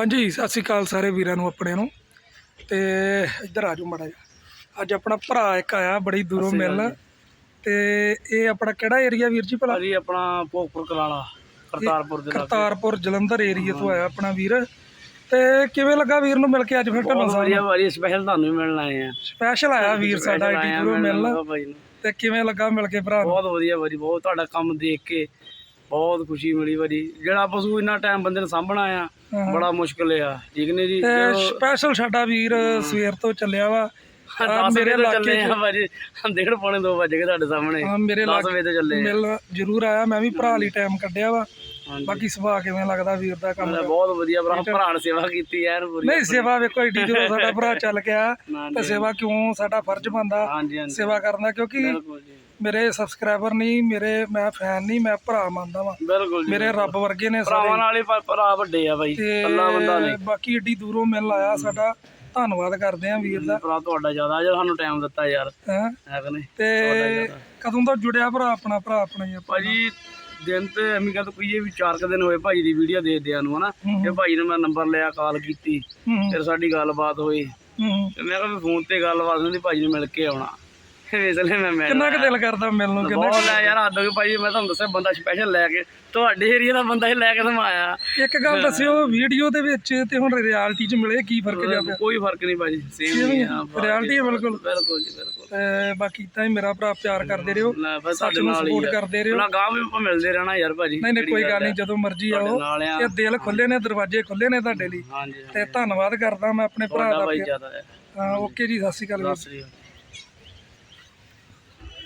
ਹਾਂਜੀ ਸਤਿ ਸ਼੍ਰੀ ਅਕਾਲ ਸਾਰੇ ਵੀਰਾਂ ਨੂੰ ਆਪਣੇ ਨੂੰ। ਤੇ ਇੱਧਰ ਆ ਜਾਓ ਮੜਾ ਜਾ ਅੱਜ ਆਪਣਾ ਭਰਾ ਇੱਕ ਆਇਆ ਬੜੀ ਦੂਰੋਂ ਮਿਲਣ। ਤੇ ਇਹ ਆਪਣਾ ਕਿਹੜਾ ਏਰੀਆ ਵੀਰ ਜੀ ਭਲਾ? ਭਾਜੀ ਆਪਣਾ ਭੋਗਪੁਰ ਕਲਾਲਾ ਕਰਤਾਰਪੁਰ ਦੇ ਲਾਗੇ ਕਰਤਾਰਪੁਰ ਜਲੰਧਰ ਏਰੀਆ ਤੋਂ ਆਇਆ ਆਪਣਾ ਵੀਰ। ਤੇ ਕਿਵੇਂ ਲੱਗਾ ਵੀਰ ਨੂੰ ਮਿਲ ਕੇ ਅੱਜ ਫਿਰ ਢੱਲੋਂ ਸਾਹਿਬ ਵਧੀਆ ਭਾਜੀ ਸਪੈਸ਼ਲ ਤੁਹਾਨੂੰ ਮਿਲਣ ਆਏ ਆ ਸਪੈਸ਼ਲ ਆਇਆ ਵੀਰ ਸਾਡਾ ਦੂਰੋਂ ਮਿਲਣ। ਤੇ ਕਿਵੇਂ ਲੱਗਾ ਮਿਲ ਕੇ ਭਰਾ ਬਹੁਤ ਵਧੀਆ ਭਾਜੀ ਬਹੁਤ ਤੁਹਾਡਾ ਕੰਮ ਦੇਖ ਕੇ ਬਹੁਤ ਖੁਸ਼ੀ ਮਿਲੀ ਭਾਜੀ। ਜਿਹੜਾ ਪਸ਼ੂ ਇੰਨਾ ਟਾਈਮ ਬੰਦੇ ਨੂੰ ਸਾਂਭਣਾ ਆ। ਬੜਾ ਮੁਸ਼ਕਲ ਆ। ਠੀਕ ਨੇ ਜੀ? ਸਪੈਸ਼ਲ ਸਾਡਾ ਵੀਰ ਸਵੇਰ ਤੋਂ ਚੱਲਿਆ ਵਾ। ਮੇਰੇ ਇਲਾਕੇ ਆ ਭਾਜੀ। ਡੇਢ ਪੌਣੇ 2 ਵਜ ਤੁਹਾਡੇ ਸਾਹਮਣੇ। ਹਾਂ ਮੇਰੇ 10 ਇਲਾਕੇ ਤੋਂ ਚੱਲੇ ਮਿਲ ਜ਼ਰੂਰ ਆਇਆ। ਮੈਂ ਵੀ ਭਰਾ ਲਈ ਟਾਈਮ ਕੱਢਿਆ ਵਾ। ਬਾਕੀ ਸੁਭਾਅ ਕਿਵੇਂ ਲੱਗਦਾ ਵੀਰ ਦਾ ਕੰਮ ਬਹੁਤ ਵਧੀਆ ਭਰਾ ਭਰਾ ਨੇ ਸੇਵਾ ਕੀਤੀ ਯਾਰ ਪੂਰੀ। ਨਹੀਂ ਸੇਵਾ ਵੇਖੋ ਏਡੀ ਦੂਰੋਂ ਸਾਡਾ ਭਰਾ ਚੱਲ ਗਿਆ। ਤੇ ਸੇਵਾ ਕਿਉਂ? ਸਾਡਾ ਫਰਜ਼ ਹਾਂਜੀ ਸੇਵਾ ਕਰਨ ਦਾ ਕਿਉਂਕਿ ਮੇਰੇ ਸਬਸਕ੍ਰਾਈਬਰ ਨਹੀਂ ਮੇਰੇ ਮੈਂ ਫੈਨ ਨਹੀਂ ਮੈਂ ਭਰਾ ਮੰਨਦਾ ਵਾਂ। ਬਿਲਕੁਲ ਜੀ ਮੇਰੇ ਰੱਬ ਵਰਗੇ ਨੇ ਭਰਾਵਾਂ ਸਾਰੇ ਨਾਲ ਭਰਾ ਵੱਡੇ ਆ ਬਾਈ ਤੇ ਬੰਦਾ ਨਹੀਂ। ਬਾਕੀ ਏਡੀ ਦੂਰੋਂ ਮਿਲ ਆਇਆ ਸਾਡਾ ਧੰਨਵਾਦ ਕਰਦੇ ਆਂ ਵੀਰ ਦਾ। ਭਰਾ ਤੁਹਾਡਾ ਜ਼ਿਆਦਾ ਜੇ ਸਾਨੂੰ ਟਾਈਮ ਦਿੱਤਾ ਯਾਰ। ਹੈਂ? ਹੈ ਕਿ ਨਹੀਂ? ਤੇ ਕਦੋਂ ਦਾ ਜੁੜਿਆ ਭਰਾ ਆਪਣਾ ਭਰਾ ਆਪਣਾ ਹੀ ਆਪਾਂ ਭਾਜੀ ਦਿਨ ਤੇ ਐਵੇਂ ਕਹਿੰਦਾ ਕੋਈ ਇਹ ਵੀ 4 ਦਿਨ ਹੋਏ ਭਾਜੀ ਦੀ ਵੀਡੀਓ ਦੇਖਦਿਆਂ ਨੂੰ ਹਨਾ? ਹੂੰ। ਤੇ ਭਾਜੀ ਨੂੰ ਮੈਂ ਨੰਬਰ ਲਿਆ ਕਾਲ ਕੀਤੀ। ਹੂੰ ਫਿਰ ਸਾਡੀ ਗੱਲਬਾਤ ਹੋਈ। ਹੂੰ ਤੇ ਮੈਂ ਕਿਹਾ ਵੀ ਫੋਨ ਤੇ ਗੱਲਬਾਤ ਹੁੰਦੀ ਭਾਜੀ ਨੂੰ ਮਿਲ ਕੇ ਆਉਣਾ। ਮੈਂ ਕਿੰਨਾ ਕੁ ਦਿਲ ਕਰਦਾ ਮਿਲਣ ਨੂੰ ਕਿੰਨਾ ਬਹੁਤ ਲੈ ਯਾਰ ਹੋ ਗਈ ਭਾਜੀ ਮੈਂ ਤੁਹਾਨੂੰ ਦੱਸਿਆ ਬੰਦਾ ਸਪੈਸ਼ਲ ਲੈ ਕੇ ਤੁਹਾਡੇ ਏਰੀਆ ਦਾ ਬੰਦਾ ਹੀ ਲੈ ਕੇ ਸਮਾਇਆ। ਇੱਕ ਗੱਲ ਦੱਸਿਓ ਵੀਡੀਓ ਦੇ ਵਿੱਚ ਤੇ ਹੁਣ ਰਿਐਲਿਟੀ 'ਚ ਮਿਲੇ ਕੀ ਫ਼ਰਕ ਜਾ ਪਿਆ? ਕੋਈ ਫ਼ਰਕ ਨਹੀਂ ਭਾਜੀ ਸੇਮ ਹੀ ਆ ਰਿਐਲਿਟੀ ਹੈ ਬਿਲਕੁਲ। ਬਿਲਕੁਲ ਜੀ ਬਿਲਕੁਲ। ਬਾਕੀ ਤਾਂ ਹੀ ਮੇਰਾ ਭਰਾ ਪਿਆਰ ਕਰਦੇ ਰਹੋ ਸਾਡੇ ਨਾਲ ਹੀ ਸਪੋਰਟ ਕਰਦੇ ਰਹੋ। ਨਾ ਗਾਂ ਵੀ ਆਪਾਂ ਮਿਲਦੇ ਰਹਿਣਾ ਯਾਰ ਭਾਜੀ ਨਹੀਂ ਨਹੀਂ ਕੋਈ ਗੱਲ ਨਹੀਂ ਜਦੋਂ ਮਰਜ਼ੀ ਆਓ। ਇਹ ਦਿਲ ਖੁੱਲੇ ਨੇ ਦਰਵਾਜ਼ੇ ਖੁੱਲੇ ਨੇ ਤੁਹਾਡੇ ਲਈ। ਤੇ ਧੰਨਵਾਦ ਕਰਦਾ ਮੈਂ ਆਪਣੇ ਭਰਾ ਦਾ ਭਾਈ ਓਕੇ ਜੀ ਸਤਿ ਸ਼੍ਰੀ ਅਕਾਲ ਵੀਰ। ਸਤਿ ਸ੍ਰੀ ਅਕਾਲ।